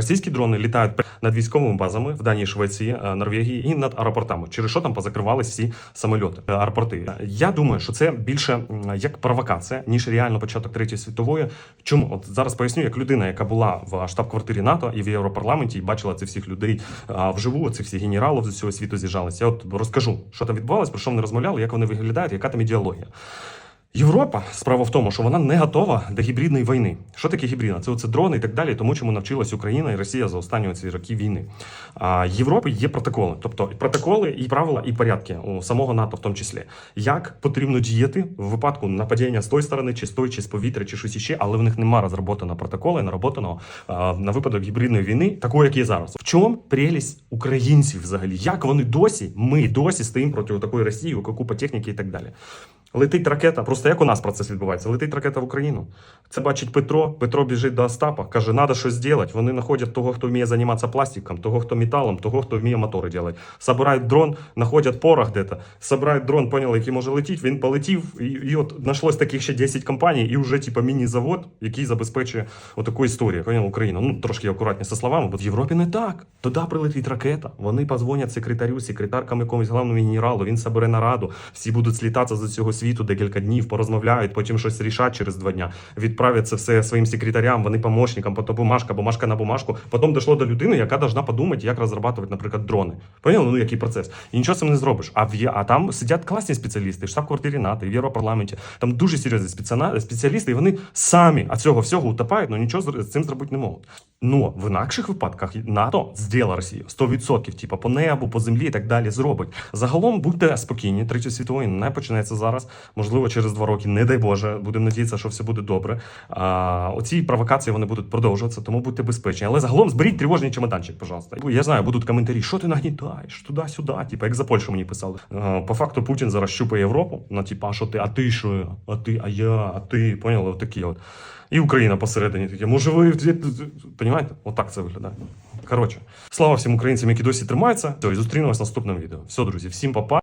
Російські дрони літають над військовими базами в Данії, Швеції, е, Норвегії і над аеропортами, через що там позакривались всі самольоти, е, аеропорти. Я думаю, що це більше як провокація, ніж реально початок третьої світової. Чому от зараз поясню, як людина, яка була в штаб-квартирі НАТО і в Європарламенті, і бачила цих всіх людей вживу, цих всіх генералів з усього світу з'їжджалися. Я от розкажу, що там відбувалось, про що вони розмовляли, як вони виглядають, яка там ідеологія. Європа справа в тому, що вона не готова до гібридної війни. Що таке гібридна? Це оце дрони і так далі, тому чому навчилась Україна і Росія за останні ці роки війни. А Європи є протоколи, тобто протоколи і правила, і порядки у самого НАТО, в тому числі, як потрібно діяти в випадку нападіння з тої сторони, чи з тої, чи з повітря, чи щось іще, але в них немає розроботаного протоколу, і нароботаного на випадок гібридної війни, такої, як є зараз. В чому прелість українців взагалі? Як вони досі, ми досі стоїмо проти такої Росії, купа техніки і так далі. Летить ракета, просто як у нас процес відбувається? Летить ракета в Україну. Це бачить Петро. Петро біжить до Остапа, каже, треба щось зробити. Вони знаходять того, хто вміє займатися пластиком, того, хто металом, того, хто вміє мотори робити. Собирають дрон, знаходять порох де-то, собирають дрон, поняли, який може летіти. Він полетів, і, і от знайшлось таких ще 10 компаній, і вже типа міні-завод, який забезпечує отаку історію. Поняв Україну. Ну трошки акуратні зі словами, бо в Європі не так. Туди прилетить ракета. Вони позвонять секретарю, секретаркам якомусь головному генералу. Він собере нараду. Всі будуть слітатися з цього світу декілька днів, порозмовляють, потім щось рішать через два дня. Відправлять це все своїм секретарям, вони помощникам, потім бумажка, бумажка на бумажку. Потім дійшло до людини, яка должна подумати, як розробляти, наприклад, дрони. Поняли? Ну який процес? І нічого цим не зробиш. А в є- а там сидять класні спеціалісти, штаб-квартирі НАТО, в Європарламенті. Там дуже серйозні спеціалісти, і вони самі від цього всього утопають, але нічого з цим зробити не можуть. Ну в інакших випадках НАТО зділа Росію 100%, типу по небу, по землі і так далі зробить. Загалом будьте спокійні. Третя світова війна не починається зараз. Можливо, через два роки, не дай Боже, будемо надіятися, що все буде добре. А, оці провокації вони будуть продовжуватися, тому будьте безпечні. Але загалом зберіть тривожний чемоданчик, пожалуйста. Я знаю, будуть коментарі, що ти нагнітаєш туди-сюди. Типу, як за Польщу мені писали. А, по факту Путін зараз щупає Європу. Ну, типа, а що ти, а ти що? А ти, а я, а ти. Поняли? Отакі от. І Україна посередині таке. Може, ви Понімаєте? Отак це виглядає. Коротше, слава всім українцям, які досі тримаються. Все, і зустрінемось в наступному відео. Все, друзі, всім па-па.